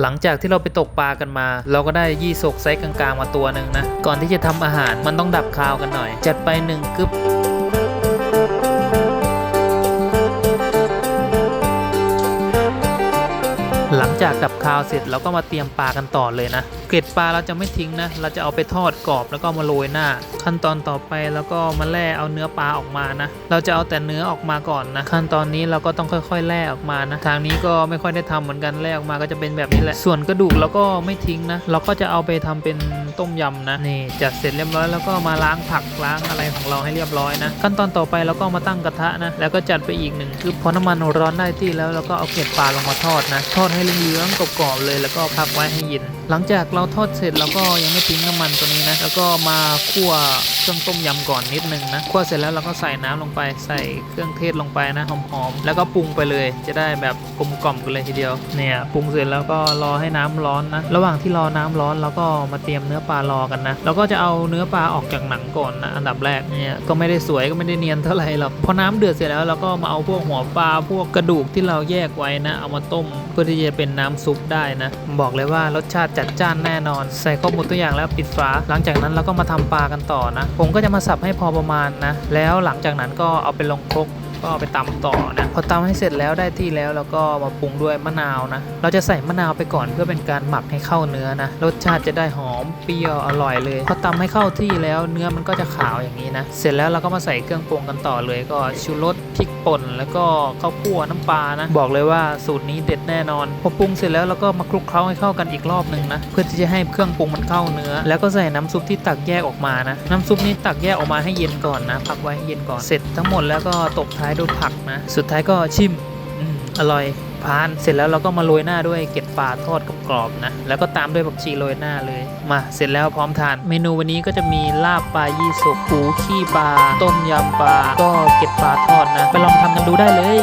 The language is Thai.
หลังจากที่เราไปตกปลากันมา เราก็ได้ยี่สกไซส์กลางๆมาตัวหนึ่งนะ ก่อนที่จะทำอาหารมันต้องดับคาวกันหน่อย จัดไปหนึ่งกึบ หลังจากดับคาวเสร็จเราก็มาเตรียมปลากันต่อเลยนะ เกล็ดปลาเราจะไม่ทิ้งนะ เราจะเอาไปทอดกรอบแล้วก็มาโรยหน้า ขั้นตอนต่อไปแล้วก็มาแล่เอาเนื้อปลาออกมานะ เราจะเอาแต่เนื้อออกมาก่อนนะ ขั้นตอนนี้เราก็ต้องค่อยๆแล่ออกมานะ ทางนี้ก็ไม่ค่อยได้ทำเหมือนกันแล่ออกมาก็จะเป็นแบบนี้แหละ ส่วนกระดูกเราก็ไม่ทิ้งนะ เราก็จะเอาไปทำเป็นต้มยำนะนี่จัดเสร็จเรียบร้อยแล้วก็มาล้างผักล้างอะไรของเราให้เรียบร้อยนะ ขั้นตอนต่อไปเราก็มาตั้งกระทะนะ แล้วก็จัดไปอีกหนึ่งคือพอน้ำมันร้อนได้ที่แล้วเราก็เอาเกล็ดปลาลงมาทอดนะทอดให้เหลืองๆกรอบๆเลยแล้วก็พักไว้ให้เย็น หลังจากเราทอดเสร็จเราก็ยังไม่ทิ้งน้ำมันตัวนี้นะแล้วก็มาคั่วเครื่องต้มยำก่อนนิดนึงนะคั่วเสร็จแล้วเราก็ใส่น้ำลงไป ใส่เครื่องเทศลงไปนะหอมๆแล้วก็ปรุงไปเลย จะได้แบบกลมกล่อมกันเลยทีเดียวเนี่ยปรุงเสร็จแล้วก็รอให้น้ำร้อนนะระหว่างที่รอน้ำร้อนเราก็มาเตรียมเนื้อปลารอกันนะเราก็จะเอาเนื้อปลาออกจากหนังก่อนนะอันดับแรกเนี่ยก็ไม่ได้สวยก็ไม่ได้เนียนเท่าไหร่หรอกพอน้ำเดือดเสร็จแล้วเราก็มาเอาพวกหัวปลาพวกกระดูกที่เราแยกไว้นะ เอามาต้มเพื่อที่จะเป็นน้ำซุปได้นะ บอกเลยว่ารสชาติจัดจ้านแน่นอน ใส่ข้อมูลตัวอย่างแล้วปิดฝา หลังจากนั้นเราก็มาทำปลากันต่อนะ ผมก็จะมาสับให้พอประมาณนะ แล้วหลังจากนั้นก็เอาไปลงครก ก็ไปตำต่อนะพอตำให้เสร็จแล้วได้ที่แล้วเราก็มาปรุงด้วยมะนาวนะ เราจะใส่มะนาวไปก่อนเพื่อเป็นการหมักให้เข้าเนื้อนะ รสชาติจะได้หอมเปรี้ยวอร่อยเลย พอตำให้เข้าที่แล้วเนื้อมันก็จะขาวอย่างนี้นะ เสร็จแล้วเราก็มาใส่เครื่องปรุงกันต่อเลยก็ชูรสพริกป่นแล้วก็ข้าวคั่วน้ำปลานะ บอกเลยว่าสูตรนี้เด็ดแน่นอน พอปรุงเสร็จแล้วเราก็มาคลุกเคล้าให้เข้ากันอีกรอบหนึ่งนะเพื่อที่จะให้เครื่องปรุงมันเข้าเนื้อ แล้วก็ใส่น้ำซุปที่ตักแยกออกมานะ น้ำซุปนี้ตักแยกออกมาให้เย็นก่อนนะพักไว้ให้เย็นก่อนเสร็จทั้งหมดแล้วก็ตบท้ายด้วยผักนะ สุดท้ายก็ชิมอืมอร่อยพานเสร็จแล้วเราก็มาโรยหน้าด้วยเกล็ดปลาทอดกรอบๆนะ แล้วก็ตามด้วยผักชีโรยหน้าเลย มาเสร็จแล้วพร้อมทาน เมนูวันนี้ก็จะมีลาบปลายี่สุกปูขี้ปลาต้มยำปลาก็เกล็ดปลาทอดนะ ไปลองทำกันดูได้เลย